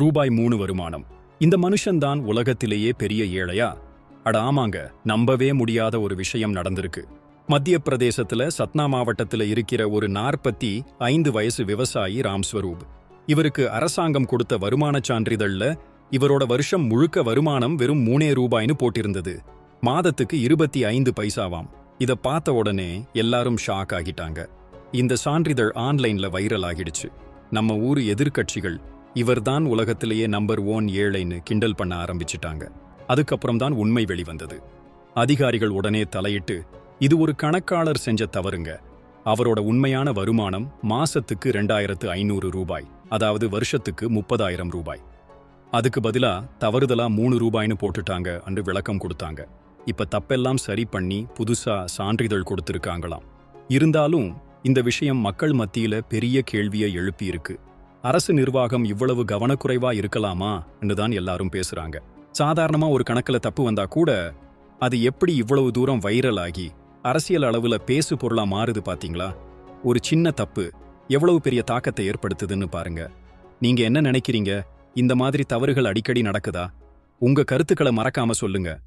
ரூபாய் மூணு வருமானம். இந்த மனுஷன்தான் உலகத்திலேயே பெரிய ஏழையா? அட ஆமாங்க நம்பவே முடியாத ஒரு விஷயம் நடந்திருக்கு. மத்திய பிரதேசத்துல சத்னா மாவட்டத்துல இருக்கிற ஒரு நாற்பத்தி ஐந்து வயசு விவசாயி ராம்ஸ்வரூப். இவருக்கு அரசாங்கம் கொடுத்த வருமானச் சான்றிதழ்ல இவரோட வருஷம் முழுக்க வருமானம் வெறும் மூணே ரூபாய்னு போட்டிருந்தது. மாதத்துக்கு இருபத்தி ஐந்து பைசாவாம். இத பார்த்த உடனே எல்லாரும் ஷாக் ஆகிட்டாங்க. இந்த சான்றிதழ் ஆன்லைன்ல வைரல் ஆகிடுச்சு. நம்ம ஊர் எதிர்கட்சிகள் இவர்தான் உலகத்திலேயே நம்பர் ஒன் ஏழைன்னு கிண்டல் பண்ண ஆரம்பிச்சிட்டாங்க. அதுக்கப்புறம் தான் உண்மை வெளிவந்தது. அதிகாரிகள் உடனே தலையிட்டு இது ஒரு கணக்காளர் செஞ்ச தவறுங்க. அவரோட உண்மையான வருமானம் மாசத்துக்கு ரெண்டாயிரத்து ஐநூறு ரூபாய் அதாவது வருஷத்துக்கு முப்பதாயிரம் ரூபாய். அதுக்கு பதிலா தவறுதலா மூணு ரூபாய்னு போட்டுட்டாங்க என்று விளக்கம் கொடுத்தாங்க. இப்ப தப்பெல்லாம் சரி பண்ணி புதுசா சான்றிதழ் கொடுத்திருக்காங்களாம். இருந்தாலும் இந்த விஷயம் மக்கள் மத்தியில பெரிய கேள்வியை எழுப்பியிருக்கு. அரசு நிர்வாகம் இவ்வளவு கவனக்குறைவா இருக்கலாமா? தான் எல்லாரும் பேசுறாங்க. சாதாரணமா ஒரு கணக்குல தப்பு வந்தா கூட அது எப்படி இவ்வளவு தூரம் வைரல் ஆகி அரசியல் அளவுல பேசு பொருளா மாறுது பாத்தீங்களா? ஒரு சின்ன தப்பு எவ்வளவு பெரிய தாக்கத்தை ஏற்படுத்துதுன்னு பாருங்க. நீங்க என்ன நினைக்கிறீங்க? இந்த மாதிரி தவறுகள் அடிக்கடி நடக்குதா? உங்க கருத்துக்களை மறக்காம சொல்லுங்க.